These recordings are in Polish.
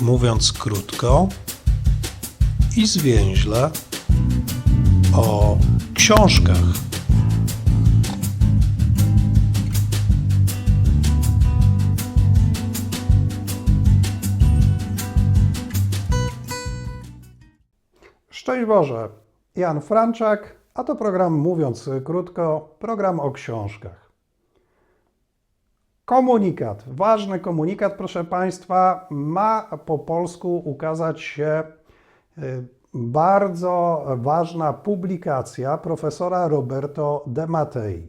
mówiąc krótko i zwięźle, o książkach. Szczęść Boże, Jan Franczak, a to program Mówiąc Krótko, program o książkach. Komunikat, ważny komunikat, proszę Państwa, ma po polsku ukazać się y, bardzo ważna publikacja profesora Roberto De Mattei.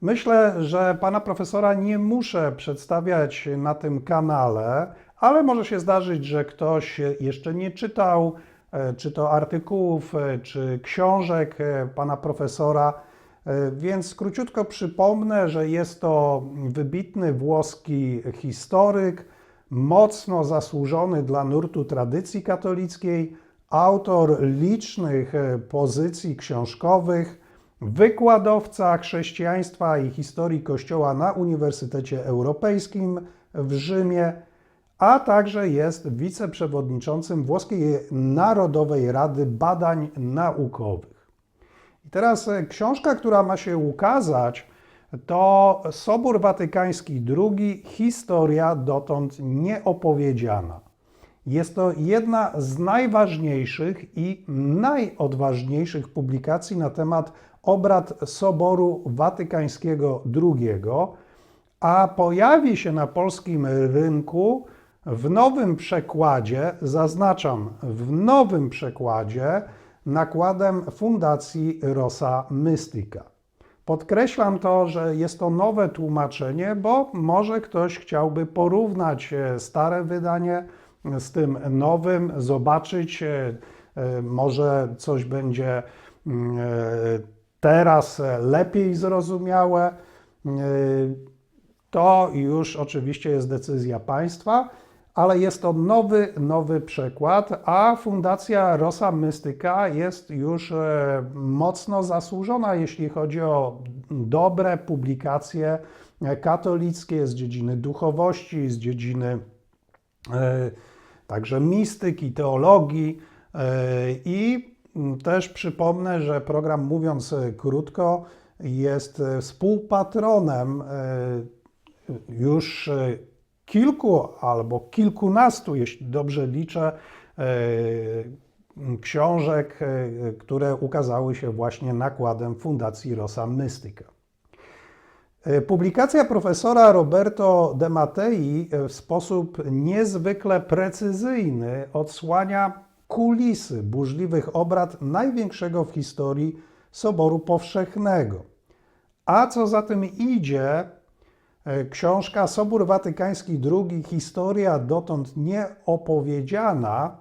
Myślę, że pana profesora nie muszę przedstawiać na tym kanale, ale może się zdarzyć, że ktoś jeszcze nie czytał, e, czy to artykułów, e, czy książek pana profesora. E, Więc króciutko przypomnę, że jest to wybitny włoski historyk, mocno zasłużony dla nurtu tradycji katolickiej, autor licznych e, pozycji książkowych, wykładowca chrześcijaństwa i historii Kościoła na Uniwersytecie Europejskim w Rzymie, a także jest wiceprzewodniczącym Włoskiej Narodowej Rady Badań Naukowych. I teraz e, książka, która ma się ukazać, to Sobór Watykański II Historia dotąd nieopowiedziana. Jest to jedna z najważniejszych i najodważniejszych publikacji na temat obrad Soboru Watykańskiego II, a pojawi się na polskim rynku w nowym przekładzie, zaznaczam, w nowym przekładzie, nakładem Fundacji Rosa Mystica. Podkreślam to, że jest to nowe tłumaczenie, bo może ktoś chciałby porównać e, stare wydanie z tym nowym, zobaczyć, e, e, może coś będzie mm, teraz lepiej zrozumiałe. To już oczywiście jest decyzja państwa, ale jest to nowy, nowy przekład, a Fundacja Rosa Mystyka jest już e, mocno zasłużona, jeśli chodzi o dobre publikacje katolickie z dziedziny duchowości, z dziedziny e, także mistyki, teologii. E, I też przypomnę, że program Mówiąc Krótko jest współpatronem już kilku albo kilkunastu, jeśli dobrze liczę, e, książek, e, które ukazały się właśnie nakładem Fundacji Rosa Mystica. E, Publikacja profesora Roberto De Mattei w sposób niezwykle precyzyjny odsłania kulisy burzliwych obrad największego w historii Soboru Powszechnego. A co za tym idzie, książka Sobór Watykański II Historia dotąd nieopowiedziana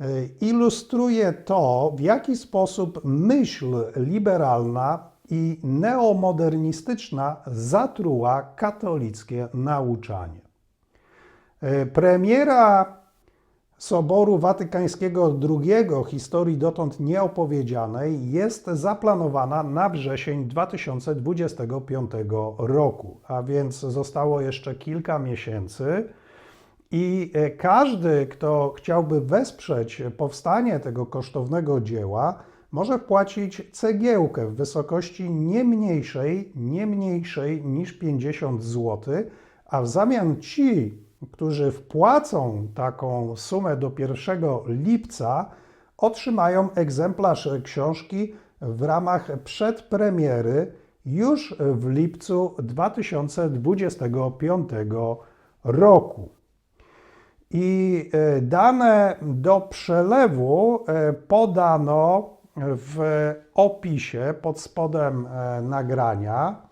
e, ilustruje to, w jaki sposób myśl liberalna i neomodernistyczna zatruła katolickie nauczanie. E, Premiera Soboru Watykańskiego II, historii dotąd nieopowiedzianej, jest zaplanowana na wrzesień 2025 roku, a więc zostało jeszcze kilka miesięcy. I e, każdy, kto chciałby wesprzeć powstanie tego kosztownego dzieła, może wpłacić cegiełkę w wysokości nie mniejszej, nie mniejszej niż 50 zł, a w zamian ci, którzy wpłacą taką sumę do 1 lipca, otrzymają egzemplarz książki w ramach przedpremiery już w lipcu 2025 roku. I e, dane do przelewu e, podano w opisie pod spodem e, nagrania.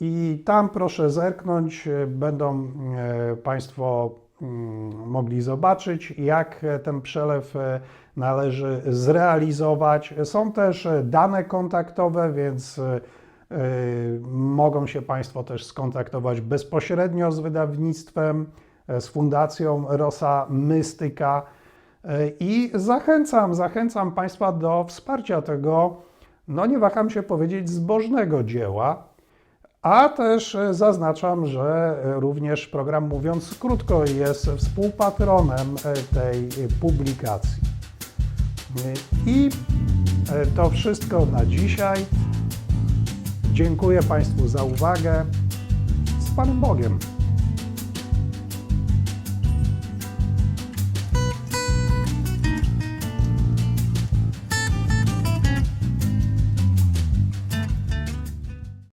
I tam proszę zerknąć, e, będą e, Państwo mm, mogli zobaczyć, jak e, ten przelew należy zrealizować. Są też dane kontaktowe, więc mogą się Państwo też skontaktować bezpośrednio z wydawnictwem, z Fundacją Rosa Mystyka. I zachęcam, zachęcam Państwa do wsparcia tego, no nie waham się powiedzieć, zbożnego dzieła, A też e, zaznaczam, że e, również program Mówiąc Krótko jest współpatronem e, tej publikacji. I to wszystko na dzisiaj. Dziękuję Państwu za uwagę. Z Panem Bogiem.